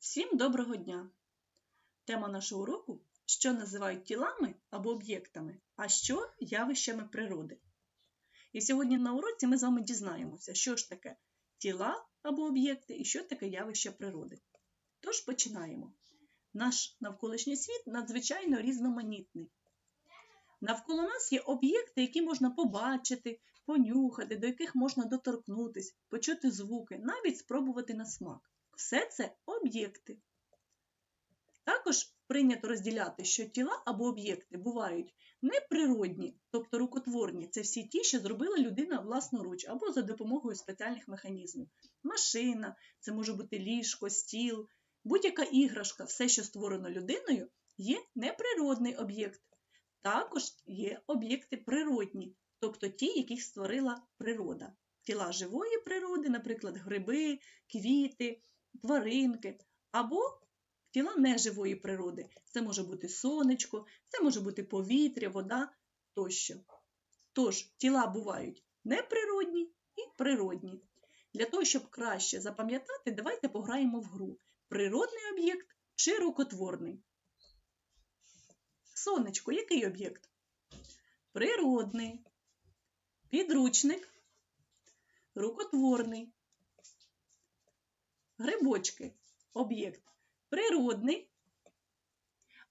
Всім доброго дня! Тема нашого уроку що називають тілами або об'єктами, а що явищами природи. І сьогодні на уроці ми з вами дізнаємося, що ж таке тіла або об'єкти і що таке явище природи. Тож починаємо. Наш навколишній світ надзвичайно різноманітний. Навколо нас є об'єкти, які можна побачити, понюхати, до яких можна доторкнутися, почути звуки, навіть спробувати на смак. Все це об'єкти. Також прийнято розділяти, що тіла або об'єкти бувають неприродні, тобто рукотворні. Це всі ті, що зробила людина власноруч або за допомогою спеціальних механізмів. Машина, це може бути ліжко, стіл, будь-яка іграшка, все, що створено людиною, є неприродний об'єкт. Також є об'єкти природні, тобто ті, яких створила природа. Тіла живої природи, наприклад, гриби, квіти, тваринки, або тіла неживої природи. Це може бути сонечко, це може бути повітря, вода тощо. Тож, тіла бувають неприродні і природні. Для того, щоб краще запам'ятати, давайте пограємо в гру. Природний об'єкт чи рукотворний. Сонечко, який об'єкт? Природний. Підручник. Рукотворний. Грибочки об'єкт природний.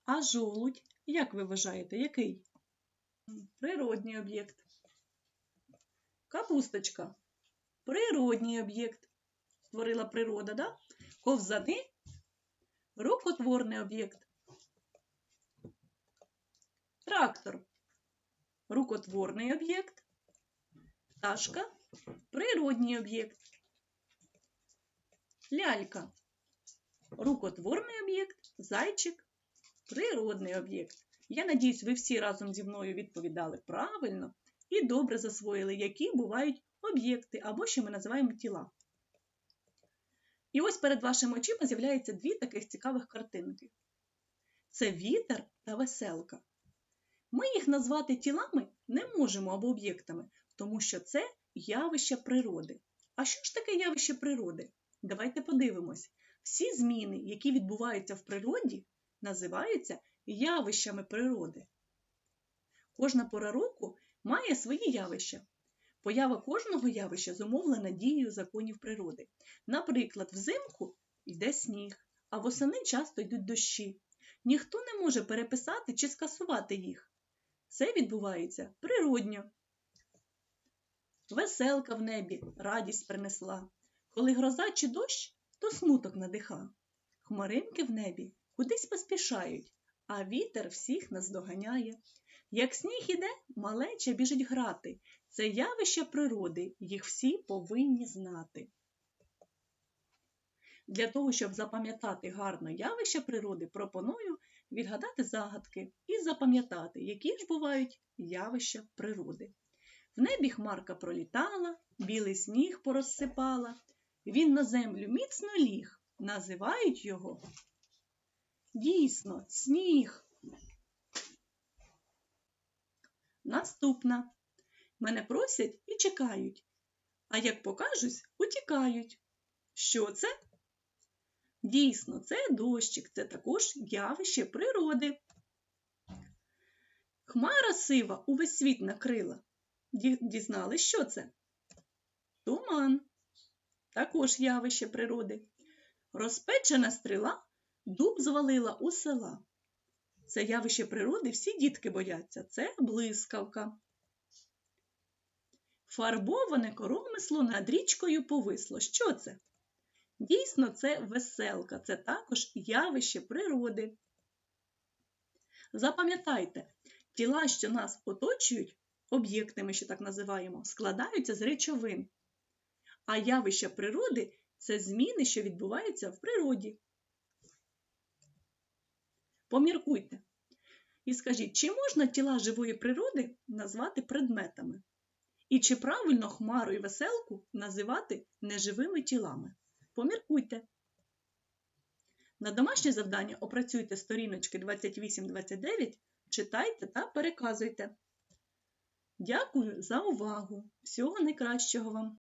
А жолудь, як ви вважаєте, який? Природній об'єкт. Капусточка. Природній об'єкт. Створила природа, да? Ковзани рукотворний об'єкт. Трактор рукотворний об'єкт. Пташка природній об'єкт. Лялька рукотворний об'єкт, зайчик природний об'єкт. Я надіюсь, ви всі разом зі мною відповідали правильно і добре засвоїли, які бувають об'єкти або що ми називаємо тіла. І ось перед вашими очима з'являються дві таких цікавих картинки. Це вітер та веселка. Ми їх назвати тілами не можемо або об'єктами, тому що це явище природи. А що ж таке явище природи? Давайте подивимось. Всі зміни, які відбуваються в природі, називаються явищами природи. Кожна пора року має свої явища. Поява кожного явища зумовлена дією законів природи. Наприклад, взимку йде сніг, а восени часто йдуть дощі. Ніхто не може переписати чи скасувати їх. Це відбувається природньо. Веселка в небі радість принесла. Коли гроза чи дощ, то смуток надиха. Хмаринки в небі кудись поспішають, а вітер всіх наздоганяє. Як сніг іде, малеча біжить грати. Це явище природи, їх всі повинні знати. Для того, щоб запам'ятати гарно явище природи, пропоную відгадати загадки і запам'ятати, які ж бувають явища природи. В небі хмарка пролітала, білий сніг порозсипала, він на землю міцно ліг, називають його. Дійсно, сніг. Наступна. Мене просять і чекають, а як покажусь, утікають. Що це? Дійсно, це дощик, це також явище природи. Хмара сива увесь світ накрила. Дізнали, що це? Туман також явище природи. Розпечена стріла дуб звалила у села. Це явище природи всі дітки бояться. Це блискавка. Фарбоване коромисло над річкою повисло. Що це? Дійсно, це веселка, це також явище природи. Запам'ятайте, тіла, що нас оточують, об'єкти ми ще так називаємо, складаються з речовин. А явища природи це зміни, що відбуваються в природі. Поміркуйте. І скажіть, чи можна тіла живої природи назвати предметами? І чи правильно хмару і веселку називати неживими тілами? Поміркуйте. На домашнє завдання опрацюйте сторіночки 28-29, читайте та переказуйте. Дякую за увагу! Всього найкращого вам!